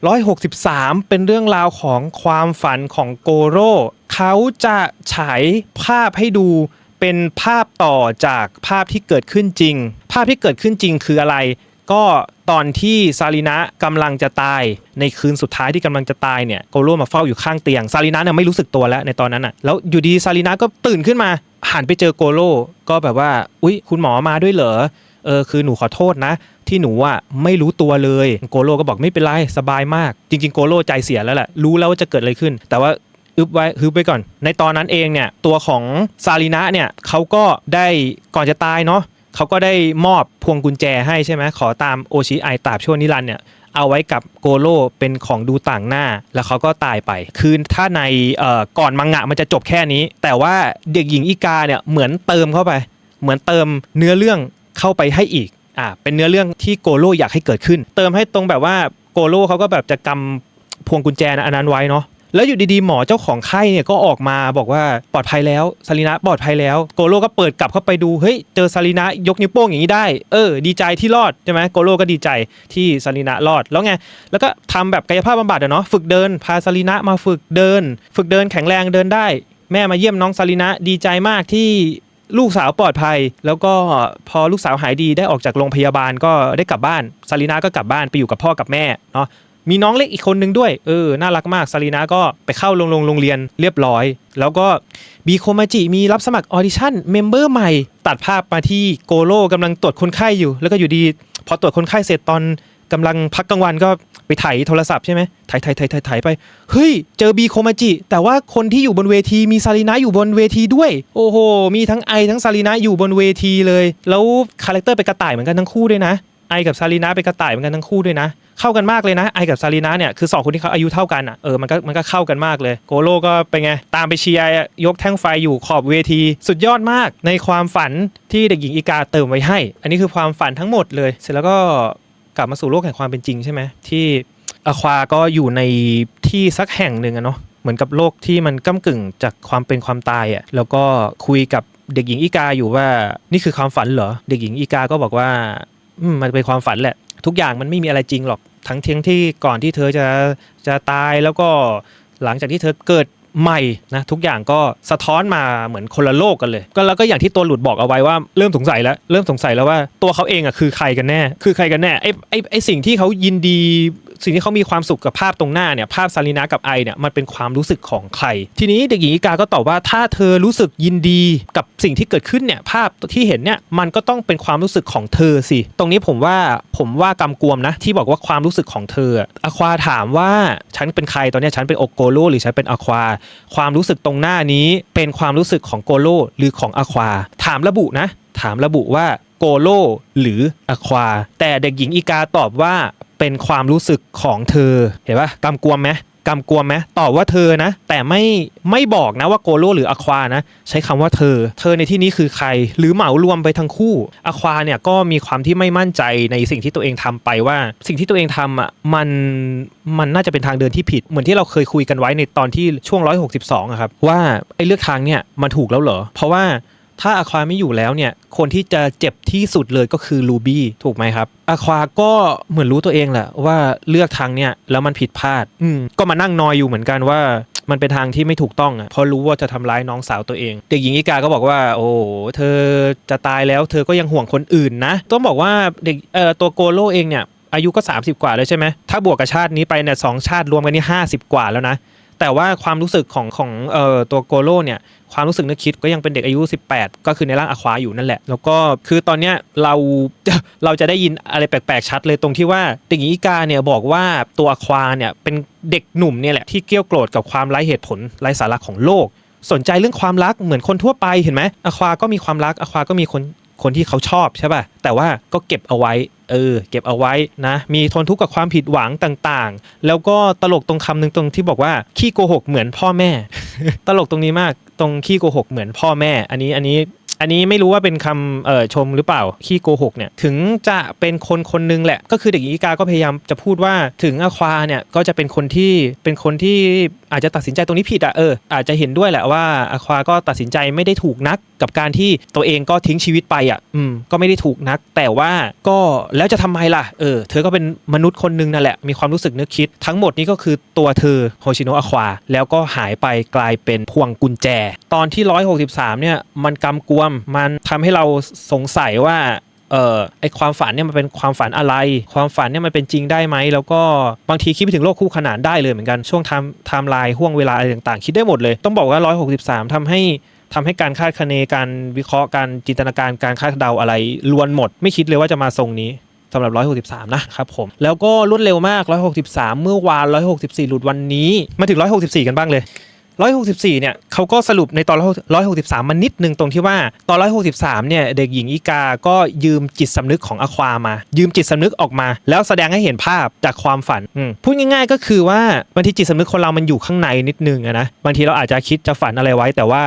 163 เป็นเรื่องราวของความฝันของโกโร่เขาจะฉายภาพให้ดูเป็นภาพต่อจากภาพที่เกิดขึ้นจริง ภาพที่เกิดขึ้นจริงคืออะไร ก็ตอนที่ซาลินะกำลังจะตาย ในคืนสุดท้ายที่กำลังจะตายเนี่ยโกโร่มาเฝ้าอยู่ข้างเตียงซาลินะเนี่ยไม่รู้สึกตัวแล้วในตอนนั้นอะแล้วอยู่ดีซาลินะก็ตื่นขึ้นมาหันไปเจอโกโร่ก็แบบว่า อุ๊ย คุณหมอมาด้วยเหรอเออคือหนูขอโทษนะ ที่หนูอะไม่รู้ตัวเลยโกโร่ก็บอกไม่เป็นไรสบายมาก จริง ๆ โกโร่ใจเสียแล้วแหละรู้แล้วว่าจะเกิดอะไรขึ้น แต่ว่าอึบไว้ฮึบไว้ก่อน ในตอนนั้นเองเนี่ยตัวของซาลินะเนี่ยเขาก็ได้ก่อนจะตายเนาะเขาก็ได้มอบพวงกุญแจให้ใช่ไหมขอตามโอชิไอตาบชั่วนิรันเนี่ยเอาไว้กับโกโร่เป็นของดูต่างหน้า แล้วเขาก็ตายไป คือถ้าในเอ่อก่อนมังงะมันจะจบแค่นี้ แต่ว่าเด็กหญิงอีกาเนี่ยเหมือนเติมเข้าไป เหมือนเติมเนื้อเรื่องเข้าไปให้อีก อ่าเป็นเนื้อเรื่องที่โกโร่อยากให้เกิดขึ้น เติมให้ตรงแบบว่าโกโร่เขาก็แบบจะกำพวงกุญแจนะอันนั้นไว้เนาะแล้วอยู่ดีๆหมอเจ้าของไข้เนี่ยก็ออกมาบอกว่าปลอดภัยแล้วซาลินะปลอดภัยแล้ว โกโร่ก็เปิดกลับเข้าไปดูเฮ้ยเจอซาลินะยกนิ้วโป้งอย่างนี้ได้เออดีใจที่รอดใช่ไหมโกโร่ก็ดีใจที่ซาลินะรอดแล้วไงแล้วก็ทำแบบกายภาพบำบัดเนาะฝึกเดินพาซาลินะมาฝึกเดิน ฝึกเดินแข็งแรงเดินได้ แม่มาเยี่ยมน้องซาลินะดีใจมากที่ ลูกสาวปลอดภัย แล้วก็พอลูกสาวหายดีได้ออกจากโรงพยาบาลก็ได้กลับบ้านซาลีนาก็กลับบ้านไปอยู่กับพ่อกับแม่เนาะมีน้องเล็กอีกคนนึงด้วยเออน่ารักมากซาลีนาก็ไปเข้าโรงโรงโรงเรียนเรียบร้อย แล้วก็บีโคมาจิมีรับสมัครออดิชั่นเมมเบอร์ใหม่ ตัดภาพมาที่โกโร่กำลังตรวจคนไข้อยู่ แล้วก็อยู่ดี พอตรวจคนไข้เสร็จตอน กำลังพักกลางวันก็ไปถ่ายโทรศัพท์ใช่ไหมถ่ายถ่ายถ่ายถ่ายถ่ายไป เฮ้ย เจอบีโคมาจิ แต่ว่าคนที่อยู่บนเวทีมีซาลินะอยู่บนเวทีด้วย โอ้โห มีทั้งไอทั้งซาลินะอยู่บนเวทีเลย แล้วคาแรคเตอร์เป็นกระต่ายเหมือนกันทั้งคู่ด้วยนะไอกับซาลินะเป็นกระต่ายเหมือนกันทั้งคู่ด้วยนะ เข้ากันมากเลยนะไอกับซาลินะเนี่ยคือสองคนที่เขาอายุเท่ากันอะเออมันก็มันก็เข้ากันมากเลยโกโลก็เป็นไง ตามไปเชียร์ยกแท่งไฟอยู่ขอบเวที สุดยอดมากในความฝันที่เด็กหญิงอีกาเติมไว้ให้ อันนี้คือความฝันทั้งหมดเลย เสร็จแล้วก็ กลับมาสู่โลกแห่งความเป็นจริงใช่ไหมที่อควาก็อยู่ในที่สักแห่งหนึ่งอะเนาะเหมือนกับโลกที่มันก้ากึ่งจากความเป็นความตายอะแล้วก็คุยกับเด็กหญิงอีกาอยู่ว่านี่คือความฝันเหรอ เด็กหญิงอีกาก็บอกว่าอืมมันเป็นความฝันแหละ ทุกอย่างมันไม่มีอะไรจริงหรอกทั้งเทียงที่ก่อนที่เธอจะจะตายแล้วก็หลังจากที่เธอเกิด ใหม่นะทุกอย่างก็สะท้อนมาเหมือนคนละโลกกันเลย ก็แล้วก็อย่างที่ตัวหลุดบอกเอาไว้ว่าเริ่มสงสัยแล้ว เริ่มสงสัยแล้วว่าตัวเขาเองอะคือใครกันแน่ คือใครกันแน่ไอ้ไอ้ไอ้สิ่งที่เขายินดี สิ่งที่เขามีความสุขกับภาพตรงหน้าเนี่ยภาพซาลินากับไอเนี่ยมันเป็นความรู้สึกของใคร ทีนี้เด็กหญิงอีกาก็ตอบว่าถ้าเธอรู้สึกยินดีกับสิ่งที่เกิดขึ้นเนี่ยภาพที่เห็นเนี่ยมันก็ต้องเป็นความรู้สึกของเธอสิ ตรงนี้ผมว่าผมว่ากำกวมนะที่บอกว่าความรู้สึกของเธออะควาถามว่าฉันเป็นใครตอนนี้ฉันเป็นโอโกโลหรือฉันเป็นอะควา ความรู้สึกตรงหน้านี้เป็นความรู้สึกของโกโลหรือของอะควา ถามระบุนะ ถามระบุว่าโกโลหรืออะควา แต่เด็กหญิงอีกาตอบว่า เป็นความรู้สึกของเธอ เห็นปะกำกวมไหมกำกวมไหมตอบว่าเธอนะ แต่ไม่ไม่บอกนะว่าโกโลหรืออะควานะ ใช้คำว่าเธอ เธอในที่นี้คือใคร หรือเหมารวมไปทั้งคู่อะควาเนี่ยก็มีความที่ไม่มั่นใจในสิ่งที่ตัวเองทำไปว่า สิ่งที่ตัวเองทำอะมันมันน่าจะเป็นทางเดินที่ผิด เหมือนที่เราเคยคุยกันไว้ในตอนที่ช่วง 162อะครับว่าไอ้เลือกทางเนี่ยมันถูกแล้วเหรอเพราะว่า ถ้าอควาไม่อยู่แล้วเนี่ยคนที่จะเจ็บที่สุดเลยก็คือลูบี้ถูกไหมครับอควาก็เหมือนรู้ตัวเองแหละว่าเลือกทางเนี่ยแล้วมันผิดพลาดอืมก็มานั่งนอยอยู่เหมือนกันว่ามันเป็นทางที่ไม่ถูกต้องอะเพราะรู้ว่าจะทำร้ายน้องสาวตัวเอง เด็กหญิงอีกาก็บอกว่า โอ้เธอจะตายแล้วเธอก็ยังห่วงคนอื่นนะ ต้องบอกว่าเด็กเอ่อตัวโกโลเองเนี่ยอายุก็ 30 กว่าแล้วใช่ไหมถ้าบวกกับชาตินี้ไปเนี่ยสองชาติรวมกันนี่50 กว่าแล้วนะ แต่ว่าความรู้สึกของของเอ่อตัวโกโลเนี่ยความรู้สึกนึกคิดก็ยังเป็นเด็กอายุ 18 ก็คือในร่างอควาอยู่นั่นแหละ แล้วก็คือตอนเนี้ยเราเราจะได้ยินอะไรแปลกๆชัดเลยตรงที่ว่าเด็กหญิงอีกาเนี่ยบอกว่าตัวอควาเนี่ยเป็นเด็กหนุ่มเนี่ยแหละที่เกี้ยวโกรธกับความไร้เหตุผลไร้สาระของโลกสนใจเรื่องความรักเหมือนคนทั่วไปเห็นไหมอควาก็มีความรักอควาก็มีคน คนที่เขาชอบใช่ป่ะแต่ว่าก็เก็บเอาไว้เออเก็บเอาไว้นะ มีทนทุกข์กับความผิดหวังต่างๆ แล้วก็ตลกตรงคำหนึ่งตรงที่บอกว่าขี้โกหกเหมือนพ่อแม่ ตลกตรงนี้มากตรงขี้โกหกเหมือนพ่อแม่ อันนี้อันนี้ อันนี้ไม่รู้ว่าเป็นคำเอ่อชมหรือเปล่าขี้โกหกเนี่ยถึงจะเป็นคนคนหนึงแหละ ก็คือเด็กหญิงอีกาก็พยายามจะพูดว่าถึงอควาเนี่ยก็จะเป็นคนที่เป็นคนที่อาจจะตัดสินใจตรงนี้ผิดอะเอออาจจะเห็นด้วยแหละว่าอควาก็ตัดสินใจไม่ได้ถูกนัก กับการที่ตัวเองก็ทิ้งชีวิตไปอะอืมก็ไม่ได้ถูกนัก แต่ว่าก็แล้วจะทำไมล่ะเออเธอก็เป็นมนุษย์คนหนึงนั่นแหละมีความรู้สึกนึกคิด ทั้งหมดนี้ก็คือตัวเธอโฮชิโนะอควาแล้วก็หายไปกลายเป็นพวงกุญแจ ตอนที่ 163เนี่ยมันกำกวมมันทำให้เราสงสัยว่าเอ่อไอความฝันเนี่ยมันเป็นความฝันอะไร ความฝันเนี่ยมันเป็นจริงได้ไหม แล้วก็บางทีคิดไปถึงโลกคู่ขนานได้เลยเหมือนกันช่วงไทม์ไทม์ไลน์ห่วงเวลาอะไรต่างๆ คิดได้หมดเลย ต้องบอกว่า 163ทำให้ทำให้การคาดคะเนการวิเคราะห์การจินตนาการการคาดเดาอะไรล้วนหมด ไม่คิดเลยว่าจะมาทรงนี้สำหรับ 163 นะครับผม แล้วก็รวดเร็วมาก 163 เมื่อวาน 164 หลุดวันนี้ มาถึง 164 กันบ้างเลย 164เนี่ยเขาก็สรุปในตอน163 มันนิดนึงตรงที่ว่าตอน 163เนี่ยเด็กหญิงอีกาก็ยืมจิตสำนึกของอความา ยืมจิตสำนึกออกมา แล้วแสดงให้เห็นภาพจากความฝันพูดง่ายๆ ก็คือว่าบางทีจิตสำนึกคนเรามันอยู่ข้างในนิดนึงนะบางทีเราอาจจะคิดจะฝันอะไรไว้แต่ว่า